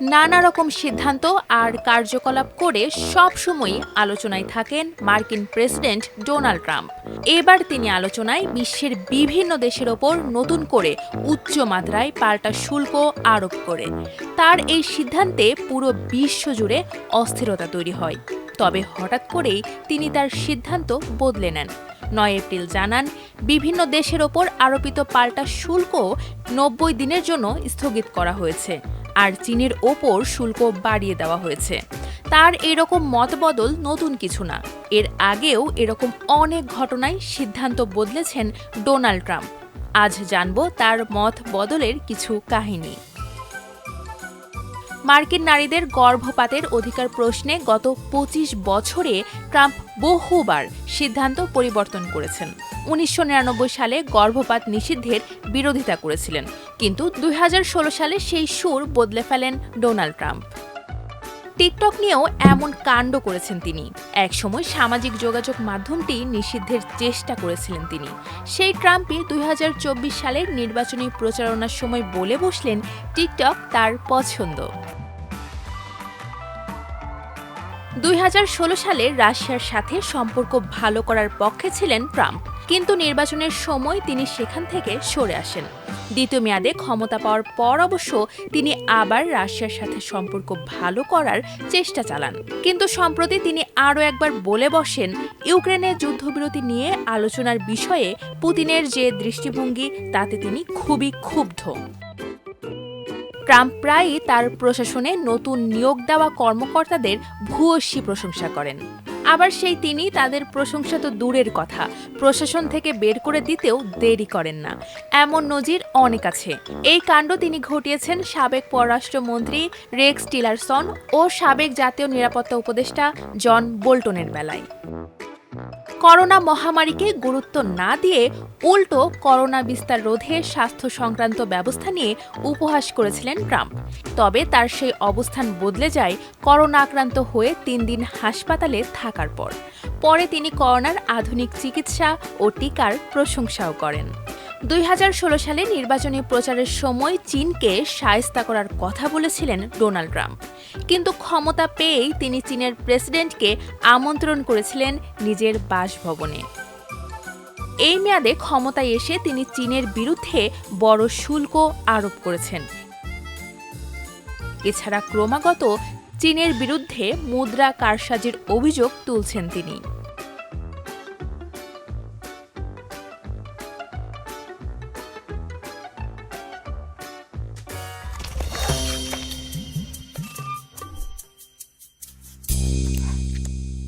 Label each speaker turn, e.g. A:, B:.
A: নানা রকম সিদ্ধান্ত আর কার্যকলাপ করে সব সময় আলোচনায় থাকেন মার্কিন প্রেসিডেন্ট ডোনাল্ড ট্রাম্প। এবার তিনি আলোচনায় বিশ্বের বিভিন্ন দেশের ওপর নতুন করে উচ্চ মাত্রায় পাল্টা শুল্ক আরোপ করে তার এই সিদ্ধান্তে পুরো বিশ্ব জুড়ে অস্থিরতা তৈরি হয়। তবে হঠাৎ করেই তিনি তার সিদ্ধান্ত বদলে নেন। নয় এপ্রিল জানান, বিভিন্ন দেশের ওপর আরোপিত পাল্টা শুল্ক নব্বই দিনের জন্য স্থগিত করা হয়েছে। আর চীনের ওপর শুল্ক বাড়িয়ে দেওয়া হয়েছে। তার এরকম মতবদল নতুন কিছু না। এর আগেও এরকম অনেক ঘটনায় সিদ্ধান্ত বদলেছেন ডোনাল্ড ট্রাম্প। আজ জানব তার মত বদলের কিছু কাহিনী। মার্কিন নারীদের গর্ভপাতের অধিকার প্রশ্নে গত পঁচিশ বছরে ট্রাম্প বহুবার সিদ্ধান্ত পরিবর্তন করেছেন। উনিশশো নিরানব্বই সালে গর্ভপাত নিষিদ্ধের বিরোধিতা করেছিলেন, কিন্তু দুই হাজার ষোলো সালে সেই সুর বদলে ফেলেন ডোনাল্ড ট্রাম্প। টিকটক নিয়েও এমন কাণ্ড করেছেন তিনি। একসময় সামাজিক যোগাযোগ মাধ্যমটি নিষিদ্ধের চেষ্টা করেছিলেন তিনি। সেই ট্রাম্পই দুই হাজার চব্বিশ সালের নির্বাচনী প্রচারণার সময় বলে বসলেন, টিকটক তার পছন্দ। দুই হাজার ষোলো সালে রাশিয়ার সাথে সম্পর্ক ভালো করার পক্ষে ছিলেন ট্রাম্প। কিন্তু নির্বাচনের সময় তিনি সেখান থেকে সরে আসেন। দ্বিতীয় মেয়াদে ক্ষমতা পাওয়ার পর অবশ্য তিনি আবার রাশিয়ার সাথে সম্পর্ক ভালো করার চেষ্টা চালান। কিন্তু সম্প্রতি তিনি আরও একবার বলে বসেন, ইউক্রেনের যুদ্ধবিরতি নিয়ে আলোচনার বিষয়ে পুতিনের যে দৃষ্টিভঙ্গি, তাতে তিনি খুবই ক্ষুব্ধ। ট্রাম্প প্রায়ই তার প্রশাসনে নতুন নিয়োগ দেওয়া কর্মকর্তাদের ভূয়সী প্রশংসা করেন। আবার সেই তিনি তাদের প্রশংসা তো দূরের কথা। প্রশাসন থেকে বের করে দিতেও দেরি করেন না। এমন নজির অনেক আছে। এই কাণ্ড তিনি ঘটিয়েছেন সাবেক পররাষ্ট্রমন্ত্রী রেক্স টিলারসন ও সাবেক জাতীয় নিরাপত্তা উপদেষ্টা জন বোল্টনের বেলায়। করোনা মহামারীকে গুরুত্ব না দিয়ে উল্টো করোনা বিস্তার রোধে স্বাস্থ্য সংক্রান্ত ব্যবস্থা নিয়ে উপহাস করেছিলেন ট্রাম্প। তবে তার সেই অবস্থান বদলে যায় করোনা আক্রান্ত হয়ে তিন দিন হাসপাতালে থাকার পর। পরে তিনি করোনার আধুনিক চিকিৎসা ও টিকার প্রশংসাও করেন। দুই হাজার ষোলো সালে নির্বাচনী প্রচারের সময় চীনকে সায়স্তা করার কথা বলেছিলেন ডোনাল্ড ট্রাম্প। কিন্তু ক্ষমতা পেয়েই তিনি চীনের প্রেসিডেন্টকে আমন্ত্রণ করেছিলেন নিজের বাসভবনে। এই মেয়াদে ক্ষমতায় এসে তিনি চীনের বিরুদ্ধে বড় শুল্ক আরোপ করেছেন। এছাড়া ক্রমাগত চীনের বিরুদ্ধে মুদ্রা কারসাজির অভিযোগ তুলছেন তিনি।